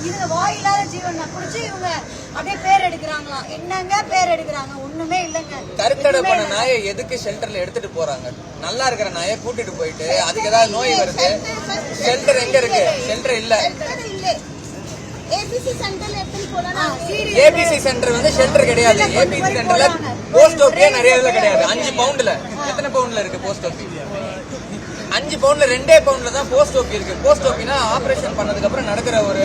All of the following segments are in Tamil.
இதுங்க வாயில்லாத ஜீவன் குடிச்சு இவங்க அப்படியே பேர் எடுக்கிறாங்களாம் என்னங்க பேர் எடுக்கிறாங்க? ஒண்ணுமே இல்லைங்க. கருத்தடை பண்ண. நாயை எதுக்கு ஷெல்டர்ல எடுத்துட்டு போறாங்க? நல்லா இருக்கிற நாயை கூட்டிட்டு போயிட்டு அதுக்கு ஏதாவது நோய் வருது. ஷெல்டர் எங்க இருக்கு? ஷெல்டர் இல்ல. ஏபிசி சென்டர்ல. ஏபிசி சென்டர் வந்து ஷெல்டர் கிடையாது. ஏபிசி சென்டர்ல போஸ்ட் ஆஃபீஸே நிறைய இதுல கிடையாது. அஞ்சு பவுண்ட்ல எத்தனை பவுண்ட்ல இருக்கு போஸ்ட் ஆஃபீஸ் அஞ்சு பவுண்ட்ல ரெண்டே பவுண்ட்ல தான் போஸ்ட் ஆஃபீஸ் இருக்கு. போஸ்ட் ஆஃபீஸ்னா ஆபரேஷன் பண்ணதுக்கு அப்புறம் நடக்கிற ஒரு.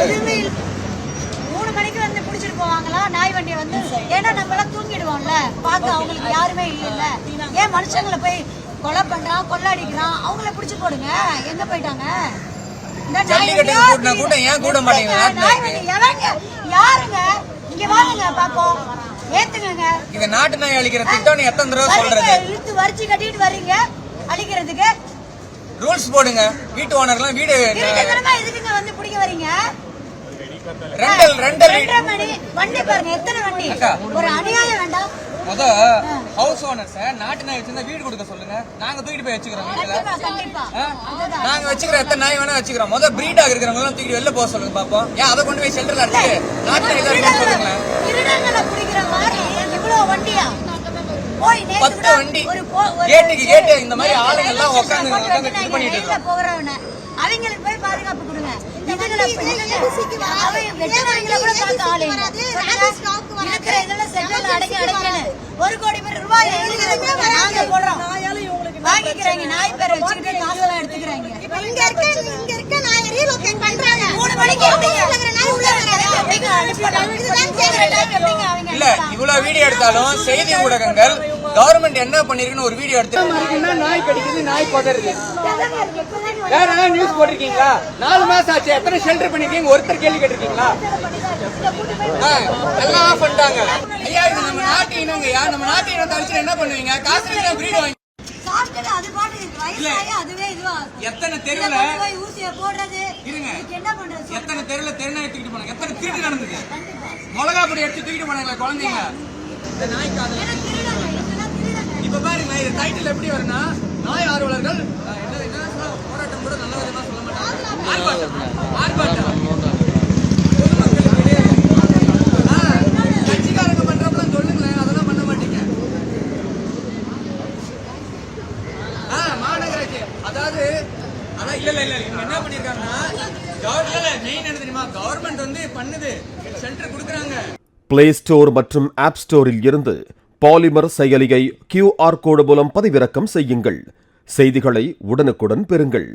மூணு மணிக்கு வந்து புடிச்சிட்டு போவாங்களா? நாய் வண்டியை வந்து ஏன்னா நம்ம எல்லாம் தூங்கிடுவோம்ல. பார்க்க அவங்களுக்கு யாருமே இல்லைல்ல ஏன் மனுஷங்களை போய் கொலை பண்றான் கொள்ளடிக்கிறான் அவங்கள புடிச்சு போடுங்க. எங்க போயிட்டாங்க? வண்டியா கூட்டினா கூட்டம் ஏன் கூட மாட்டீங்க? இல்லைங்க, நாய் வண்டி எவங்க? யாருங்க? இங்க வாங்க பாப்போம் ஏத்துங்க இந்த நாட்டு நாய் அழிக்கிற திட்டம் எத்தனை தடவை சொல்றது? இழுத்து வரிச்சு கட்டிட்டு வர்றீங்க. அழிக்கிறதுக்கு. ரூல்ஸ் போடுங்க. வீட்டு ஓனர்லாம் வீடு எதுக்குங்க வந்து பிடிக்க வரீங்க ரெண்டல் ரெண்டல் வண்டி பாருங்க எத்தனை வண்டி. ஒரு அநியாயம் முத ஹவுஸ் ஓனர்ஸ் நாட்டு நாய் வச்சிருந்தா வீடு கொடுக்க சொல்லுங்க. நாங்க தூக்கிட்டு போய் வச்சுக்கிறோம் வீட்டுல. நாங்க வச்சுக்கிற எத்தனை நாய் வேணா வச்சுக்கிறோம். முத பிரீடாக இருக்கிறவங்க எல்லாம் தூக்கிட்டு வெளில போக சொல்லுங்க பாப்போம். ஏன் அதை கொண்டு போய் ஷெல்டர்ல அடிச்சு நாட்டு நாய் தான் சொல்லுங்களேன். பத்து வண்டி. ஒரு போ- ஒரு கேட்டுக்கு கேட்டு இந்த மாதிரி ஆளுங்க எல்லாம் உட்கார்ந்து போட்டு இது பண்ணிட்டு அவங்களுக்கு போய் பாதுகாப்பு கொடுங்க. இதுங்களை கூட பார்க்க ஆளு இல்ல. வராது. சொல்லுங்க. ராஜேஷ் ஸ்டாக் வராது. இருக்கிற இதெல்லாம் செட்டில் அடங்கி அடங்கி ஒரு கோடி பேர் ரூபாய் எழுதுறதுக்கு நாங்க போடுறோம் வாங்கிக்கிறாங்க நாய் பேரை வச்சுக்கிட்டு காசெல்லாம் எடுத்துக்கிறாங்க. இங்க இருக்க இங்க இருக்க நாய் ரீலோகேட் பண்றாங்க. மூணு மணிக்கு நாய் உள்ள இல்ல இவ்வளவு வீடியோ எடுத்தாலும் செய்தி ஊடகங்கள் கவர்மெண்ட் என்ன பண்ணிருக்குன்னு ஒரு வீடியோ எடுத்து நாய் கடிக்குது நாய் நீ வேற ஏதாவது நியூஸ் போட்டிருக்கீங்களா? நாலு மாசம் ஆச்சு. எத்தனை ஷெல்டர் பண்ணிருக்கீங்க? ஒருத்தர் கேள்வி கேட்டிருக்கீங்களா? ஆ, எல்லாம் ஆஃப் பண்ணிட்டாங்க. ஐயா இது நம்ம நாட்டு இனங்கய்யா நம்ம நாட்டு இனத்தை அழிச்சு என்ன பண்ணுவீங்க? காசு பிரீடு வாங்கி இதுவா எத்தனை தெருவுல? இருங்க. எத்தனை தெருல தெருநாய் தூக்கிட்டு போனாங்க? எத்தனை திருட்டு நடந்தது? மிளகா பொடி எடுத்து தூக்கிட்டு போனாங்களா குழந்தைங்க? இந்த நாய்க்கு. இப்ப பாருங்க இது டைட்டில் எப்படி வரும்னா நாய் ஆர்வலர்கள் அதாவது ஆனா இல்ல இல்ல இல்ல இவங்க என்ன பண்ணிருக்காங்கன்னா கவர்மெண்ட் மெயின் என்ன தெரியுமா? கவர்மெண்ட் வந்து பண்ணுது. சென்டர் கொடுக்குறாங்க. பிளே ஸ்டோர் மற்றும் ஆப் ஸ்டோரில் இருந்து பாலிமர் செயலியை கியூஆர் கோடு மூலம் பதிவிறக்கம் செய்யுங்கள். செய்திகளை உடனுக்குடன் பெறுங்கள்.